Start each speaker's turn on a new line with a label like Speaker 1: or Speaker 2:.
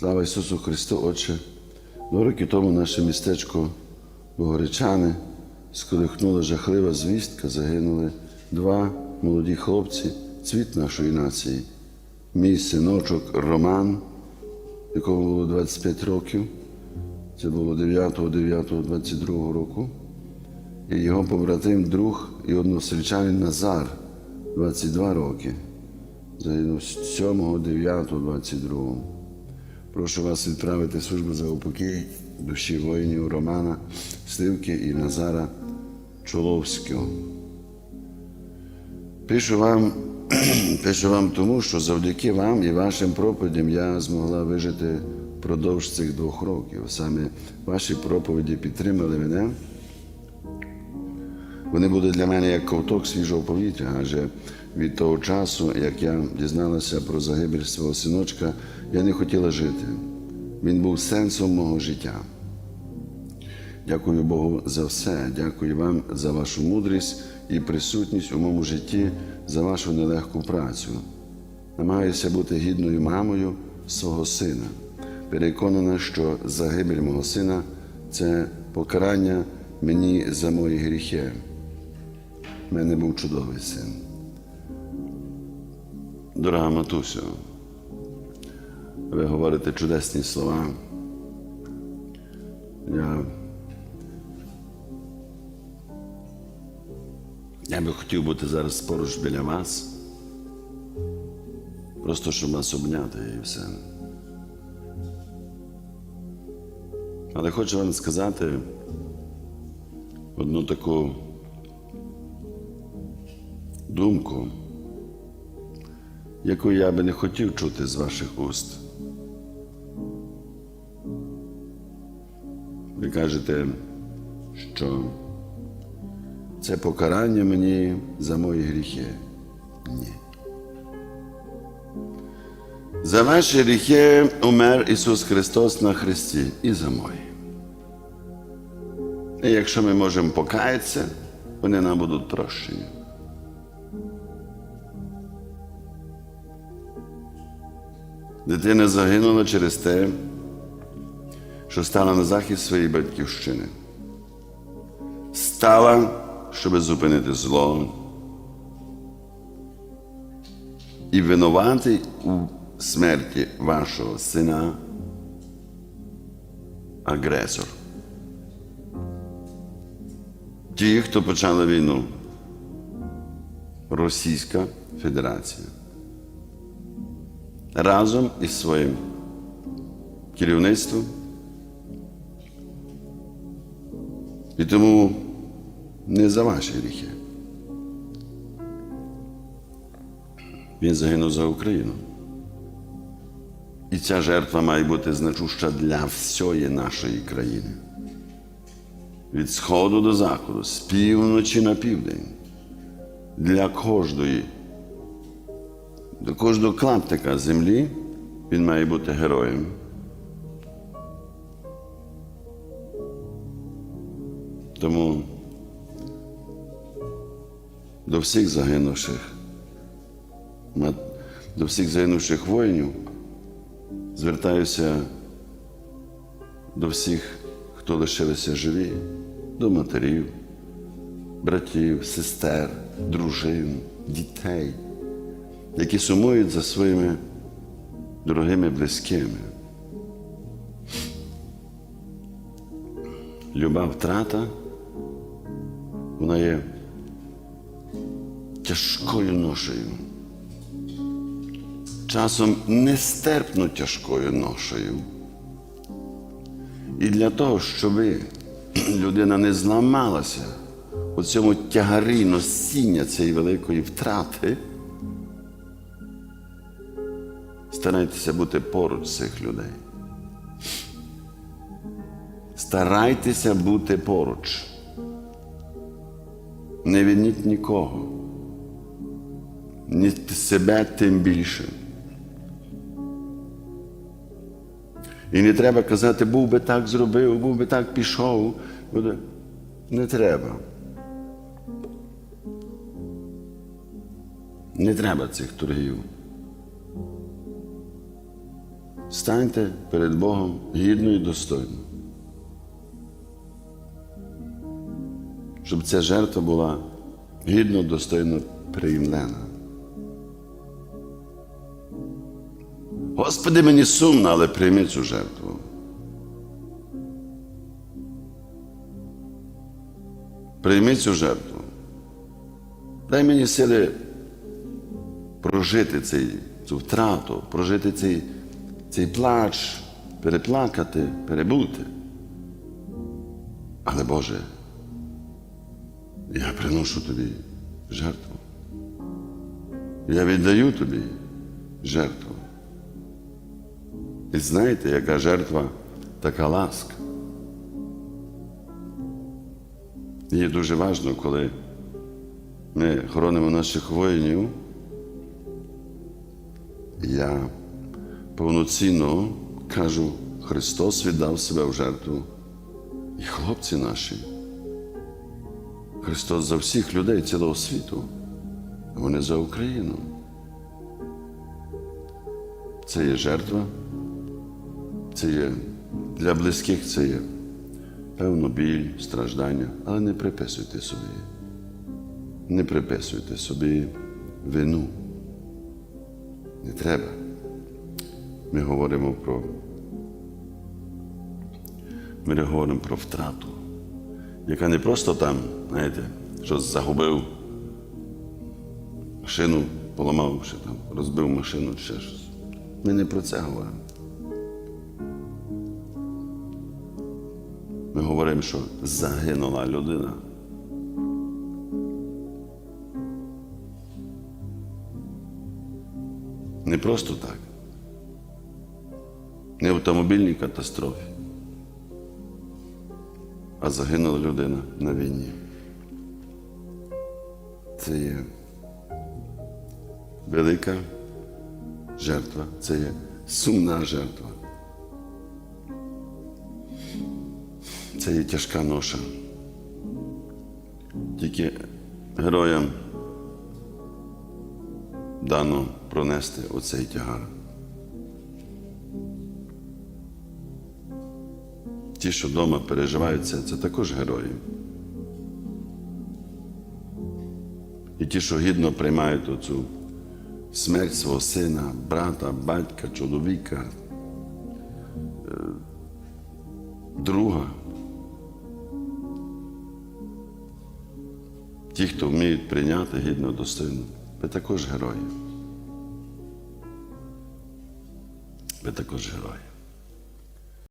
Speaker 1: Слава Ісусу Христу, Отче. Два роки тому наше містечко Богоречани сколихнула жахлива звістка, загинули два молоді хлопці, цвіт нашої нації. Мій синочок Роман, якому було 25 років, це було 9.9.22 року, і його побратим, друг і односельчанин Назар, 22 роки. Загинув 7.9.22. Прошу вас відправити службу за упокій душі воїнів Романа Сливки і Назара Чоловського. Пишу вам, пишу вам тому, що завдяки вам і вашим проповідям я змогла вижити впродовж цих двох років. Саме ваші проповіді підтримали мене. Вони були для мене як ковток свіжого повітря, адже від того часу, як я дізналася про загибель свого синочка, я не хотіла жити. Він був сенсом мого життя. Дякую Богу за все. Дякую вам за вашу мудрість і присутність у моєму житті, за вашу нелегку працю. Намагаюся бути гідною мамою свого сина. Переконана, що загибель мого сина це покарання мені за мої гріхи. У мене був чудовий син. Дорога матусю, ви говорите чудесні слова. Я, я би хотів бути зараз поруч біля вас. Просто щоб вас обняти і все. Але хочу вам сказати одну таку думку, яку я би не хотів чути з ваших уст. Ви кажете, що це покарання мені за мої гріхи. Ні. За ваші гріхи умер Ісус Христос на Христі і за мої. І якщо ми можемо покаятися, вони нам будуть прощені. Дитина загинула через те, що стала на захист своєї батьківщини. Стала, щоб зупинити зло. І винуватий у смерті вашого сина агресор. Ті, хто почали війну, Російська Федерація разом із своїм керівництвом. І тому не за ваші гріхи. Він загинув за Україну. І ця жертва має бути значуща для всієї нашої країни. Від сходу до заходу, з півночі на південь. Для кожної до кожного клаптика землі він має бути героєм. Тому до всіх загинувших, до всіх загинувших воїнів звертаюся до всіх, хто лишилися живі, до матерів, братів, сестер, дружин, дітей які сумують за своїми дорогими близькими. Люба втрата, вона є тяжкою ношею, часом нестерпно тяжкою ношею. І для того, щоб людина не зламалася у цьому тягарі носіння цієї великої втрати. Старайтеся бути поруч цих людей. Старайтеся бути поруч. Не виніть нікого. Ні себе тим більше. І не треба казати, був би так зробив, був би так пішов. Не треба. Не треба цих торгів. станьте перед Богом гідно і достойно. Щоб ця жертва була гідно, достойно приймлена. Господи, мені сумно, але прийми цю жертву. Прийми цю жертву. Дай мені сили прожити цей, цю втрату, прожити цей, цей плач, переплакати, перебути. Але Боже, я приношу тобі жертву. Я віддаю тобі жертву. І знаєте, яка жертва, така ласка. Є дуже важливо, коли ми хоронимо наших воїнів. Я повноцінно кажу, Христос віддав себе в жертву. І хлопці наші. Христос за всіх людей цілого світу, а вони за Україну. Це є жертва, це є для близьких це є певно біль, страждання, але не приписуйте собі. Не приписуйте собі вину. Не треба. Ми говоримо про. Ми говоримо про втрату, яка не просто там, знаєте, щось загубив, машину поламав, ще там, розбив машину, ще щось. Ми не про це говоримо. Ми говоримо, що загинула людина. Не просто так. Не в автомобільній катастрофі, а загинула людина на війні. Це є велика жертва, це є сумна жертва. Це є тяжка ноша. Тільки героям дано пронести оцей тягар. Ті, що вдома переживають це, це також герої. І ті, що гідно приймають оцю смерть свого сина, брата, батька, чоловіка, е, друга. Ті, хто вміють прийняти гідно достойно, ви також герої. Ви також герої.